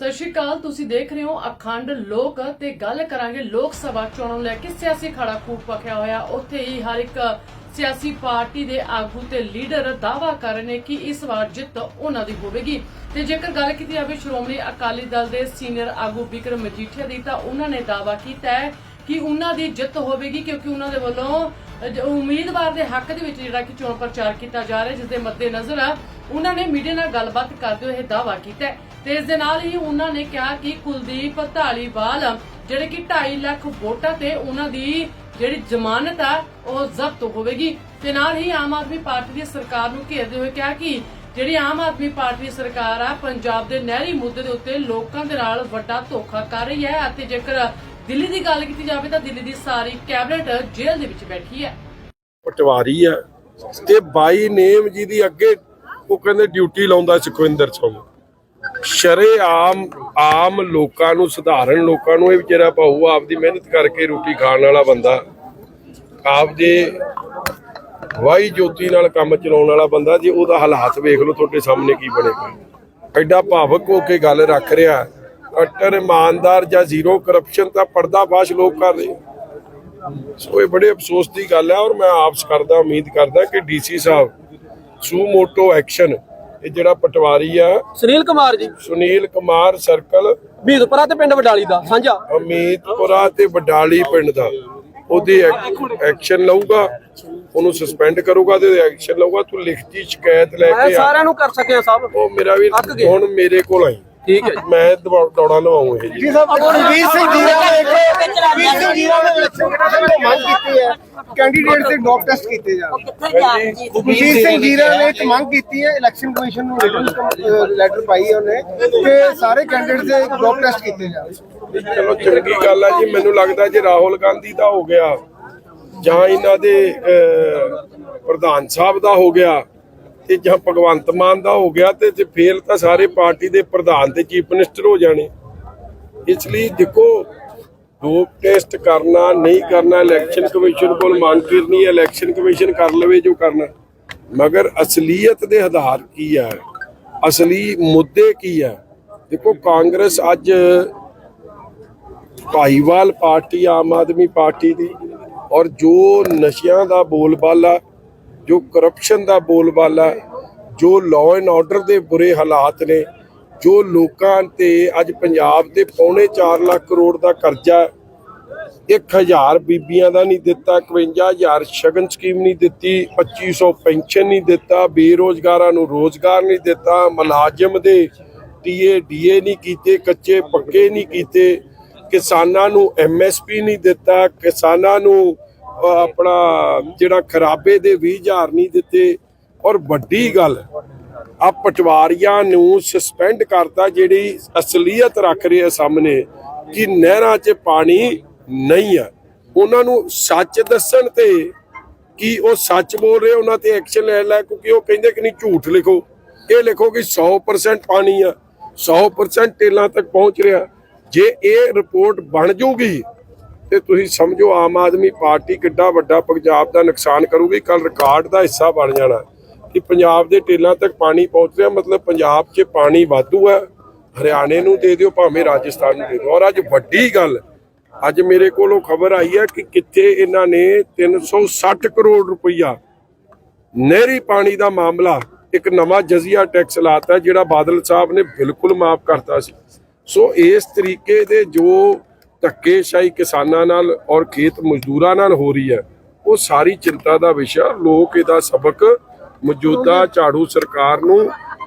ਸਤਿ ਸ਼੍ਰੀ ਅਕਾਲ, ਤੁਸੀਂ ਦੇਖ ਰਹੇ ਹੋ ਅਖੰਡ ਲੋਕ ਤੇ ਗੱਲ ਕਰਾਂਗੇ ਲੋਕ ਸਭਾ ਚੋਣਾਂ ਨੂੰ ਲੈ ਕੇ। ਸਿਆਸੀ ਖੜਾ ਖੂਬ ਪਖਿਆ ਹੋਇਆ, ਉੱਥੇ ਹੀ ਹਰ ਇੱਕ ਸਿਆਸੀ ਪਾਰਟੀ ਦੇ ਆਗੂ ਤੇ ਲੀਡਰ ਦਾਵਾ ਕਰ ਰਹੇ ਨੇ ਕਿ ਇਸ ਵਾਰ ਜਿੱਤ ਉਹਨਾਂ ਦੀ ਹੋਵੇਗੀ। ਤੇ ਜੇਕਰ ਗੱਲ ਕੀਤੀ ਜਾਵੇ ਸ਼੍ਰੋਮਣੀ ਅਕਾਲੀ ਦਲ ਦੇ ਸੀਨੀਅਰ ਆਗੂ ਵਿਕਰਮ ਮਜੀਠੀਆ ਦੀ, ਤਾਂ ਉਹਨਾਂ ਨੇ ਦਾਵਾ ਕੀਤਾ ਹੈ ਕਿ ਉਹਨਾਂ ਦੀ ਜਿੱਤ ਹੋਵੇਗੀ, ਕਿਉਂਕਿ ਉਹਨਾਂ ਦੇ ਵੱਲੋਂ ਉਮੀਦਵਾਰ ਦੇ ਹੱਕ ਦੇ ਵਿੱਚ ਜਿਹੜਾ ਕਿ ਚੋਣ ਪ੍ਰਚਾਰ ਕੀਤਾ ਜਾ ਰਿਹਾ, ਜਿਸ ਦੇ ਮੱਦੇਨਜ਼ਰ ਉਹਨਾਂ ਨੇ ਮੀਡੀਆ ਨਾਲ ਗੱਲਬਾਤ ਕਰਦੇ ਹੋਏ ਇਹ ਦਾਵਾ ਕੀਤਾ ਹੈ। ਤੇ ਇਸ ਦੇ ਨਾਲ ਹੀ ਉਹਨਾਂ ਨੇ ਕਿਹਾ ਕਿ ਕੁਲਦੀਪ ਢਾਲੀਵਾਲ ਜਿਹੜੇ ਕਿ 2.5 ਲੱਖ ਵੋਟਾਂ ਤੇ ਉਹਨਾਂ ਦੀ ਜਿਹੜੀ ਜ਼ਮਾਨਤ ਆ, ਉਹ ਜ਼ਬਤ ਹੋਵੇਗੀ। ਤੇ ਨਾਲ ਹੀ ਆਮ ਆਦਮੀ ਪਾਰਟੀ ਦੀ ਸਰਕਾਰ ਨੂੰ ਘੇਰਦੇ ਹੋਏ ਕਿਹਾ ਕਿ ਜਿਹੜੀ ਆਮ ਆਦਮੀ ਪਾਰਟੀ ਦੀ ਸਰਕਾਰ ਆ, ਪੰਜਾਬ ਦੇ ਨਹਿਰੀ ਮੁੱਦੇ ਦੇ ਉੱਤੇ ਲੋਕਾਂ ਦੇ ਨਾਲ ਵੱਡਾ ਧੋਖਾ ਕਰ ਰਹੀ ਹੈ ਅਤੇ ਜੇਕਰ ਦਿੱਲੀ ਦੀ ਗੱਲ ਕੀਤੀ ਜਾਵੇ ਤਾਂ ਦਿੱਲੀ ਦੀ ਸਾਰੀ ਕੈਬਨਿਟ ਜੇਲ੍ਹ ਦੇ ਵਿੱਚ ਬੈਠੀ ਹੈ। ਪਟਵਾਰੀ ਆ ਤੇ ਬਾਈ ਨੇਮ ਜੀ ਦੀ ਅੱਗੇ ਉਹ ਕਹਿੰਦੇ ਡਿਊਟੀ ਲਾਉਂਦਾ ਸੁਖਵਿੰਦਰ ਸਿੰਘ ਸ਼ਰੇ ਆਮ ਆਮ ਲੋਕਾਂ ਨੂੰ, ਸਧਾਰਨ ਲੋਕਾਂ ਨੂੰ ਇਹ ਵਿਚਾਰਾ ਭਾਊ ਆਪਦੀ ਮਿਹਨਤ ਕਰਕੇ ਰੋਟੀ ਖਾਣ ਵਾਲਾ ਬੰਦਾ, ਆਪਦੇ ਵਾਈ ਜੋਤੀ ਨਾਲ ਕੰਮ ਚਲਾਉਣ ਵਾਲਾ ਬੰਦਾ, ਜੇ ਉਹਦਾ ਹਾਲਾਤ ਵੇਖ ਲਓ, ਤੁਹਾਡੇ ਸਾਹਮਣੇ ਕੀ ਬਣੇਗਾ। ਐਡਾ ਭਾਵਕ ਹੋ ਕੇ ਗੱਲ ਰੱਖ ਰਿਹਾ ਅਟਰ ਇਮਾਨਦਾਰ ਜਾਂ ਜ਼ੀਰੋ ਕਰਪਸ਼ਨ ਤਾਂ ਪਰਦਾਫਾਸ਼ ਲੋਕ ਕਰ ਰਹੇ। ਸੋ ਇਹ ਬੜੇ ਅਫਸੋਸ ਦੀ ਗੱਲ ਹੈ ਔਰ ਮੈਂ ਆਪਸ ਕਰਦਾ, ਉਮੀਦ ਕਰਦਾ ਕਿ ਡੀਸੀ ਸਾਹਿਬ, ਸੂ ਮੋਟੋ ਐਕਸ਼ਨ ਇਹ ਜਿਹੜਾ ਪਟਵਾਰੀ ਆ ਸੁਨੀਲ ਕੁਮਾਰ ਜੀ ਸੁਨੀਲ ਕੁਮਾਰ ਸਰਕਲ ਬੀਦਪੁਰਾ ਤੇ ਪਿੰਡ ਵਡਾਲੀ ਦਾ ਸਾਂਝਾ ਅਮੀਤਪੁਰਾ ਤੇ ਬਡਾਲੀ ਪਿੰਡ ਦਾ ਉਹਦੀ ਐਕਸ਼ਨ ਲਊਗਾ ਉਹਨੂੰ ਸਸਪੈਂਡ ਕਰੂਗਾ ਤੇ ਐਕਸ਼ਨ ਲਊਗਾ ਤੂੰ ਲਿਖਤੀ ਸ਼ਿਕਾਇਤ ਲੈ ਕੇ ਆ ਸਾਰਿਆਂ ਨੂੰ ਕਰ ਸਕਿਆ ਸਭ ਉਹ ਮੇਰਾ ਵੀ। ਹੁਣ ਮੇਰੇ ਕੋਲ ਆਈ ਠੀਕ ਹੈ ਮੈਂ ਦੌੜ- ਲਵਾਉਂ ਇਹ ਜੀ ਵੀਰ ਸਿੰਘ ਜੀਰਾ ਨੇ ਇੱਕ ਵੀਰ ਸਿੰਘ ਜੀਰਾ ਨੇ ਤੋਂ ਕੀਤੀ ਹੈ। ਕੈਂਡੀਡੇਟ ਦੇ ਡੋਪ ਟੈਸਟ ਕੀਤੇ ਜਾਣ। ਵੀਰ ਸਿੰਘ ਜੀਰਾ ਨੇ ਇੱਕ ਮੰਗ ਕੀਤੀ ਹੈ ਇਲੈਕਸ਼ਨ ਕਮਿਸ਼ਨ ਨੂੰ ਰਿਟਨ ਲੈਟਰ ਪਾਈ ਹੈ ਉਹਨੇ ਕਿ ਸਾਰੇ ਕੈਂਡੀਡੇਟ ਦੇ ਡੋਪ ਟੈਸਟ ਕੀਤੇ ਜਾਣ। ਚਲੋ ਚੰਗੀ ਗੱਲ ਹੈ ਜੀ। ਮੈਨੂੰ ਲੱਗਦਾ ਜੇ ਰਾਹੁਲ ਗਾਂਧੀ ਦਾ ਹੋ ਗਿਆ ਜਾਂ ਇਹਨਾਂ ਦੇ ਪ੍ਰਧਾਨ ਸਾਹਿਬ ਦਾ ਹੋ ਗਿਆ ਤੇ ਜਾਂ ਭਗਵੰਤ ਮਾਨ ਦਾ ਹੋ ਗਿਆ ਤੇ ਜੇ ਫੇਲ ਤਾਂ ਸਾਰੇ ਪਾਰਟੀ ਦੇ ਪ੍ਰਧਾਨ ਤੇ ਚੀਫ ਮਿਨਿਸਟਰ ਹੋ ਜਾਣੇ। ਇਸ ਲਈ ਦੇਖੋ ਡੋਪ ਟੈਸਟ ਕਰਨਾ, ਨਹੀਂ ਕਰਨਾ ਇਲੈਕਸ਼ਨ ਕਮਿਸ਼ਨ ਕੋਲ ਮੰਗ ਕਰਨੀ ਹੈ ਇਲੈਕਸ਼ਨ ਕਮਿਸ਼ਨ ਕਰ ਲਵੇ ਜੋ ਕਰਨਾ। ਮਗਰ ਅਸਲੀਅਤ ਦੇ ਆਧਾਰ ਕੀ ਹੈ? ਅਸਲੀ ਮੁੱਦੇ ਕੀ ਹੈ? ਦੇਖੋ, ਕਾਂਗਰਸ ਅੱਜ ਭਾਈਵਾਲ ਪਾਰਟੀ, ਆਮ ਆਦਮੀ ਪਾਰਟੀ ਦੀ, ਔਰ ਜੋ ਨਸ਼ਿਆਂ ਦਾ ਬੋਲਬਾਲਾ, ਜੋ ਕਰਪਸ਼ਨ ਦਾ ਬੋਲਬਾਲਾ, ਜੋ ਲਾਅ ਐਂਡ ਆਰਡਰ ਦੇ ਬੁਰੇ ਹਾਲਾਤ ਨੇ ਜੋ ਲੋਕਾਂ ਤੇ ਅੱਜ ਪੰਜਾਬ ਦੇ ਪੌਣੇ 4 ਲੱਖ ਕਰੋੜ ਦਾ ਕਰਜ਼ਾ 1000 ਬੀਬੀਆਂ ਦਾ ਨਹੀਂ ਦਿੱਤਾ 51000 ਸ਼ਗਨ ਸਕੀਮ ਨਹੀਂ ਦਿੱਤੀ 2500 ਪੈਨਸ਼ਨ ਨਹੀਂ ਦਿੱਤਾ, ਬੇਰੋਜ਼ਗਾਰਾਂ ਨੂੰ ਰੋਜ਼ਗਾਰ ਨਹੀਂ ਦਿੱਤਾ, ਮੁਲਾਜ਼ਮ ਦੇ ਟੀਏ, ਡੀਏ ਨਹੀਂ ਕੀਤੇ, ਕੱਚੇ ਪੱਕੇ ਨਹੀਂ ਕੀਤੇ, ਕਿਸਾਨਾਂ ਨੂੰ ਐਮਐਸਪੀ ਨਹੀਂ ਦਿੱਤਾ, ਕਿਸਾਨਾਂ ਨੂੰ ਆਪਣਾ ਜਿਹੜਾ ਖਰਾਬੇ ਦੇ 20000 ਨਹੀਂ ਦਿੱਤੇ, ਔਰ ਵੱਡੀ ਗੱਲ ਆ ਪਟਵਾਰੀਆਂ ਨੂੰ ਸਸਪੈਂਡ ਕਰਤਾ, ਜਿਹੜੀ ਅਸਲੀਅਤ ਰੱਖ ਰਹੇ ਆ ਸਾਹਮਣੇ ਕਿ ਨਹਿਰਾਂ 'ਚ ਪਾਣੀ ਨਹੀਂ ਆ। ਉਹਨਾਂ ਨੂੰ ਸੱਚ ਦੱਸਣ ਤੇ ਕਿ ਉਹ ਸੱਚ ਬੋਲ ਰਹੇ, ਉਹਨਾਂ ਤੇ ਐਕਸ਼ਨ ਲੈ ਲੈ, ਕਿਉਂਕਿ ਉਹ ਕਹਿੰਦੇ ਕਿ ਨਹੀਂ, ਝੂਠ ਲਿਖੋ। ਇਹ ਲਿਖੋ ਕਿ 100% ਪਾਣੀ ਆ 100% ਟੇਲਾਂ ਤੱਕ ਪਹੁੰਚ ਰਿਹਾ। ਜੇ ਇਹ ਰਿਪੋਰਟ ਬਣ ਜਾਊਗੀ, ਤੇ ਤੁਸੀਂ ਸਮਝੋ ਆਮ ਆਦਮੀ ਪਾਰਟੀ ਕਿੱਡਾ ਵੱਡਾ ਪੰਜਾਬ ਦਾ ਨੁਕਸਾਨ ਕਰੂਗੀ ਕੱਲ ਰਿਕਾਰਡ ਦਾ ਹਿੱਸਾ ਬਣ ਜਾਣਾ। ਕਿ ਪੰਜਾਬ ਦੇ ਟੇਲਾਂ ਤੱਕ ਪਾਣੀ ਪਹੁੰਚ ਰਿਹਾ, ਮਤਲਬ ਪੰਜਾਬ 'ਚ ਪਾਣੀ ਵਾਧੂ ਹੈ ਹਰਿਆਣੇ ਨੂੰ ਦੇ ਦਿਓ, ਭਾਵੇਂ ਰਾਜਸਥਾਨ ਨੂੰ ਦੇ ਦਿਓ। ਔਰ ਅੱਜ ਵੱਡੀ ਗੱਲ, ਅੱਜ ਮੇਰੇ ਕੋਲੋਂ ਖਬਰ ਆਈ ਹੈ ਕਿ ਕਿੱਥੇ ਇਹਨਾਂ ਨੇ 360 ਕਰੋੜ ਰੁਪਈਆ ਨਹਿਰੀ ਪਾਣੀ ਦਾ ਮਾਮਲਾ, ਇੱਕ ਨਵਾਂ ਜਜ਼ੀਆ ਟੈਕਸ ਲਾਤਾ, ਜਿਹੜਾ ਬਾਦਲ ਸਾਹਿਬ ਨੇ ਬਿਲਕੁਲ ਮਾਫ ਕਰਤਾ ਸੀ। ਸੋ ਇਸ ਤਰੀਕੇ ਦੇ ਜੋ ਧੱਕੇਸ਼ਾਹੀ ਕਿਸਾਨਾਂ ਨਾਲ ਔਰ ਖੇਤ ਮਜ਼ਦੂਰਾਂ ਨਾਲ ਹੋ ਰਹੀ ਹੈ, ਉਹ ਸਾਰੀ ਚਿੰਤਾ ਦਾ ਵਿਸ਼ਾ, ਲੋਕ ਇਹਦਾ ਸਬਕ ਮੌਜੂਦਾ ਝਾੜੂ ਸਰਕਾਰ ਨੂੰ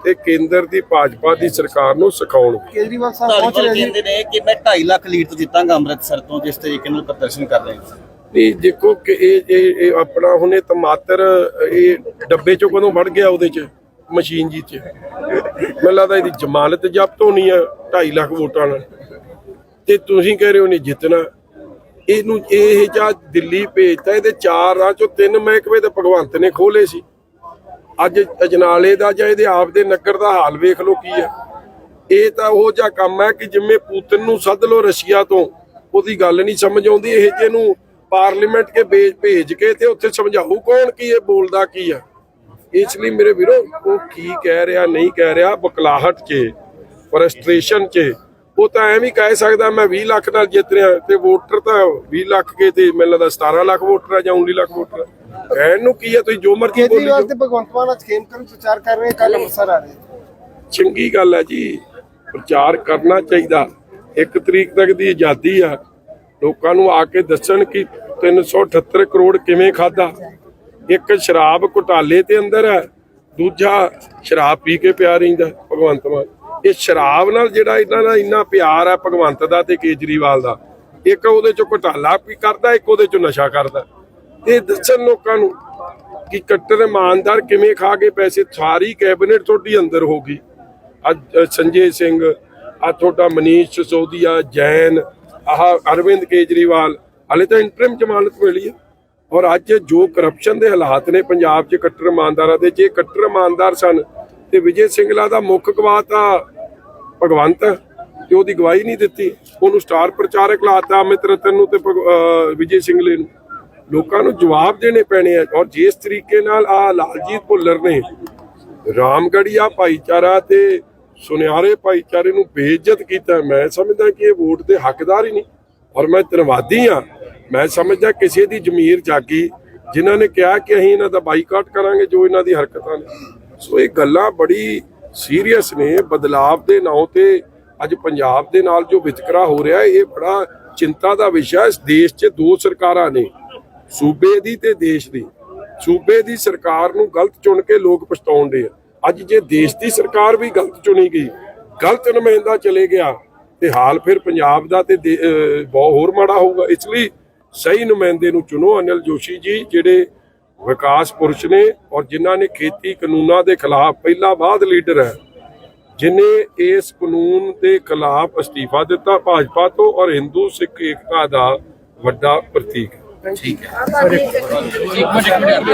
ਤੇ ਕੇਂਦਰ ਦੀ ਭਾਜਪਾ ਦੀ ਸਰਕਾਰ ਨੂੰ ਸਿਖਾਉਣਗੇ ਕੇਜਰੀਵਾਲ ਸਾਹਿਬ ਪਹੁੰਚ ਰਹੇ ਜੀ। ਕਹਿੰਦੇ ਨੇ ਕਿ ਮੈਂ 2.5 ਲੱਖ ਲੀਡ ਤੋਂ ਜਿੱਤਾਂਗਾ ਅੰਮ੍ਰਿਤਸਰ ਤੋਂ ਜਿਸ ਤਰੀਕੇ ਨਾਲ ਪ੍ਰਦਰਸ਼ਨ ਕਰ ਰਹੇ ਹਾਂ ਨਹੀਂ ਦੇਖੋ ਕਿ ਇਹ ਇਹ ਇਹ ਆਪਣਾ ਹੁਣੇ ਟਮਾਟਰ ਇਹ ਡੱਬੇ ਚੋਂ ਕਦੋਂ ਵੜ ਗਿਆ ਉਹਦੇ ਚ ਮਸ਼ੀਨ ਜੀ ਚ। ਮੈਨੂੰ ਲੱਗਦਾ ਇਹਦੀ ਜ਼ਮਾਨਤ ਜ਼ਬਤ ਹੋਣੀ ਆ 2.5 ਲੱਖ ਵੋਟਾਂ ਨਾਲ। ਤੇ ਤੁਸੀਂ ਕਹਿ ਰਹੇ ਹੋ ਨਹੀਂ ਜਿੱਤਣਾ। ਇਹਨੂੰ ਇਹ ਜਾਂ ਦਿੱਲੀ ਭੇਜਤਾ ਇਹਦੇ ਚਾਰ ਰਾਹ ਚੋਂ ਤਿੰਨ ਮਹਿਕਮੇ ਤੇ ਭਗਵੰਤ ਨੇ ਖੋਲੇ ਸੀ। ਅੱਜ ਅਜਨਾਲੇ ਦਾ ਜਾਂ ਇਹਦੇ ਆਪ ਦੇ ਨਗਰ ਦਾ ਹਾਲ ਵੇਖ ਲਓ ਕੀ ਹੈ। ਇਹ ਤਾਂ ਉਹ ਜਿਹਾ ਕੰਮ ਹੈ ਕਿ ਜਿਵੇਂ ਪੂਤਨ ਨੂੰ ਸੱਦ ਲਓ ਰਸ਼ੀਆ ਤੋਂ, ਉਹਦੀ ਗੱਲ ਨਹੀਂ ਸਮਝ ਆਉਂਦੀ, ਇਹ ਜਿਹਨੂੰ ਪਾਰਲੀਮੈਂਟ ਕੇ ਭੇਜ ਭੇਜ ਕੇ ਤੇ ਉੱਥੇ ਸਮਝਾਊ ਕੌਣ ਕੀ ਇਹ ਬੋਲਦਾ ਕੀ ਹੈ। ਇਸ ਲਈ ਮੇਰੇ ਵੀਰੋ, ਉਹ ਕੀ ਕਹਿ ਰਿਹਾ, ਨਹੀਂ ਕਹਿ ਰਿਹਾ, ਬਕਲਾਹਟ 'ਚ ਫਰਸਟ੍ਰੇਸ਼ਨ 'ਚ ਉਹ ਤਾਂ ਐਵੇਂ ਹੀ ਕਹਿ ਸਕਦਾ ਮੈਂ 20 ਲੱਖ ਨਾਲ ਜਿੱਤ ਰਿਹਾ ਤੇ ਵੋਟਰ ਤਾਂ 20 ਲੱਖ ਕੇ ਤੇ ਮੈਨੂੰ ਲੱਗਦਾ 17 ਲੱਖ ਵੋਟਰ ਆ ਜਾਂ 19 ਲੱਖ ਵੋਟਰ ਆ। ਕਹਿਣ ਨੂੰ ਕੀ ਹੈ ਤੁਸੀਂ ਜੋ ਮਰਜ਼ੀ ਬੋਲੀ। ਜਾਓ। ਤੇ ਭਗਵੰਤ ਮਾਨ ਅੱਜ ਖੇਮ ਕਰਨ ਪ੍ਰਚਾਰ ਕਰ ਰਹੇ ਕੱਲ ਅੰਮ੍ਰਿਤਸਰ ਆ ਰਹੇ। ਚੰਗੀ ਗੱਲ ਹੈ ਜੀ ਪ੍ਰਚਾਰ ਕਰਨਾ ਚਾਹੀਦਾ। ਇੱਕ ਤਰੀਕ ਤੱਕ ਦੀ ਆਜ਼ਾਦੀ ਆ। ਲੋਕਾਂ ਨੂੰ ਆ ਕੇ ਦੱਸਣ ਕਿ 378 ਕਰੋੜ ਕਿਵੇਂ ਖਾਦਾ ਇੱਕ ਸ਼ਰਾਬ ਘੁਟਾਲੇ ਤੇ ਅੰਦਰ ਹੈ ਦੂਜਾ ਸ਼ਰਾਬ ਪੀ ਕੇ ਪਿਆ ਰਹਿੰਦਾ ਭਗਵੰਤ ਮਾਨ। ਇਹ ਸ਼ਰਾਬ ਨਾਲ ਜਿਹੜਾ ਇਹਨਾਂ ਦਾ ਇੰਨਾ ਪਿਆਰ ਹੈ ਭਗਵੰਤ ਦਾ ਤੇ ਕੇਜਰੀਵਾਲ ਦਾ, ਇੱਕ ਉਹਦੇ ਚੋਂ ਘੁਟਾਲਾ ਵੀ ਕਰਦਾ, ਇੱਕ ਉਹਦੇ ਚੋਂ ਨਸ਼ਾ ਕਰਦਾ। ਇਹ ਦੱਸਣ ਲੋਕਾਂ ਨੂੰ ਕਿ ਕੱਟਰ ਇਮਾਨਦਾਰ ਕਿਵੇਂ ਖਾ ਕੇ ਪੈਸੇ, ਸਾਰੀ ਕੈਬਨਿਟ ਤੁਹਾਡੀ ਅੰਦਰ ਹੋ ਗਈ। ਅੱਜ ਸੰਜੇ ਸਿੰਘ, ਆ ਤੁਹਾਡਾ ਮਨੀਸ਼ ਸਿਸੋਦੀਆ, ਜੈਨ, ਆਹ ਅਰਵਿੰਦ ਕੇਜਰੀਵਾਲ, ਹਲੇ ਤਾਂ ਇੰਟਰਮ ਜ਼ਮਾਨਤ ਮਿਲੀ ਹੈ ਔਰ ਅੱਜ ਜੋ ਕਰਪਸ਼ਨ ਦੇ ਹਾਲਾਤ ਨੇ ਪੰਜਾਬ 'ਚ ਕੱਟਰ ਇਮਾਨਦਾਰਾਂ ਦੇ, ਜੇ ਕੱਟਰ ਇਮਾਨਦਾਰ ਸਨ ਤੇ ਵਿਜੇ ਸਿੰਗਲਾ ਦਾ ਮੁੱਖ ਗਵਾਹ ਤਾਂ ਭਗਵੰਤ ਤੇ ਉਹਦੀ ਗਵਾਹੀ ਨਹੀਂ ਦਿੱਤੀ। ਉਹਨੂੰ ਸਟਾਰ ਪ੍ਰਚਾਰਕ ਲਾਤਾ ਅਮਿਤ ਰਤਨ ਨੂੰ ਤੇ ਵਿਜੇ ਸਿੰਗਲੇ ਨੂੰ। ਲੋਕਾਂ ਨੂੰ ਜਵਾਬ ਦੇਣੇ ਪੈਣੇ ਆ। ਔਰ ਜਿਸ ਤਰੀਕੇ ਨਾਲ ਆ ਲਾਲਜੀਤ ਭੁੱਲਰ ਨੇ ਰਾਮਗੜੀਆ ਭਾਈਚਾਰਾ ਤੇ ਸੁਨਿਆਰੇ ਭਾਈਚਾਰੇ ਨੂੰ ਬੇਇੱਜ਼ਤ ਕੀਤਾ, ਮੈਂ ਸਮਝਦਾ ਕਿ ਇਹ ਵੋਟ ਦੇ ਹੱਕਦਾਰ ਹੀ ਨਹੀਂ। ਔਰ ਮੈਂ ਧੰਨਵਾਦੀ ਆ ਮੈਂ ਸਮਝਦਾ ਕਿਸੇ ਦੀ ਜ਼ਮੀਰ ਜਾਗੀ, ਜਿਨ੍ਹਾਂ ਨੇ ਕਿਹਾ ਕਿ ਅਸੀਂ ਇਹਨਾਂ ਦਾ ਬਾਈਕਾਟ ਕਰਾਂਗੇ ਜੋ ਇਹਨਾਂ ਦੀ ਹਰਕਤਾਂ ਨੇ। ਸੋ ਇਹ ਗੱਲਾਂ ਬੜੀ ਸੀਰੀਅਸ ਨੇ ਬਦਲਾਵ ਦੇ ਨਾਂ ਤੇ ਅੱਜ ਪੰਜਾਬ ਦੇ ਨਾਲ ਜੋ ਵਿਤਕਰਾ ਹੋ ਰਿਹਾ ਇਹ ਬੜਾ ਚਿੰਤਾ ਦਾ ਵਿਸ਼ਾ ਇਸ ਦੇਸ਼ 'ਚ ਦੋ ਸਰਕਾਰਾਂ ਨੇ, ਸੂਬੇ ਦੀ ਤੇ ਦੇਸ਼ ਦੀ। ਸੂਬੇ ਦੀ ਸਰਕਾਰ ਨੂੰ ਗਲਤ ਚੁਣ ਕੇ ਲੋਕ ਪਛਤਾਉਣ ਦੇ ਅੱਜ ਜੇ ਦੇਸ਼ ਦੀ ਸਰਕਾਰ ਵੀ ਗਲਤ ਚੁਣੀ ਗਈ, ਗਲਤ ਨੁਮਾਇੰਦਾ ਚਲੇ ਗਿਆ, ਤੇ ਹਾਲ ਫਿਰ ਪੰਜਾਬ ਦਾ ਤੇ ਦੇ- ਬਹੁਤ ਹੋਰ ਮਾੜਾ ਹੋਊਗਾ। ਇਸ ਲਈ ਸਹੀ ਨੁਮਾਇੰਦੇ ਨੂੰ ਚੁਣੋ। ਅਨਿਲ ਜੋਸ਼ੀ ਜੀ, ਜਿਹੜੇ ਵਿਕਾਸ ਪੁਰਸ਼ ਨੇ ਔਰ ਜਿਨ੍ਹਾਂ ਨੇ ਖੇਤੀ ਕਾਨੂੰਨਾਂ ਦੇ ਖਿਲਾਫ ਪਹਿਲਾ ਬਾਅਦ ਲੀਡਰ ਹੈ ਜਿਨੇ ਇਸ ਕਾਨੂੰਨ ਦੇ ਖਿਲਾਫ ਅਸਤੀਫਾ ਦਿੱਤਾ ਭਾਜਪਾ ਤੋਂ ਔਰ ਹਿੰਦੂ ਸਿੱਖ ਏਕਤਾ ਦਾ ਵੱਡਾ ਪ੍ਰਤੀਕ ਹੈ।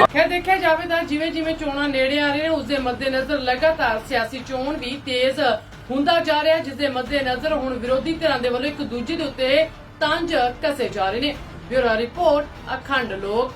ਖੈਰ ਦੇਖਿਆ ਜਾਵੇ ਤਾਂ ਜਿਵੇਂ ਜਿਵੇਂ ਚੋਣਾਂ ਨੇੜੇ ਆ ਰਹੀਆਂ ਨੇ ਉਸ ਦੇ ਮੱਦੇਨਜ਼ਰ ਲਗਾਤਾਰ ਸਿਆਸੀ ਚੋਣ ਵੀ ਤੇਜ਼ ਹੁੰਦਾ ਜਾ ਰਿਹਾ ਜਿਸ ਦੇ ਮੱਦੇਨਜ਼ਰ ਹੁਣ ਵਿਰੋਧੀ ਧਿਰਾਂ ਦੇ ਵੱਲੋਂ ਇੱਕ ਦੂਜੇ ਦੇ ਉੱਤੇ ਤੰਜ ਕਸੇ ਜਾ ਰਹੇ ਨੇ। ਬਿਊਰੋ ਰਿਪੋਰਟ ਅਖੰਡ ਲੋਕ।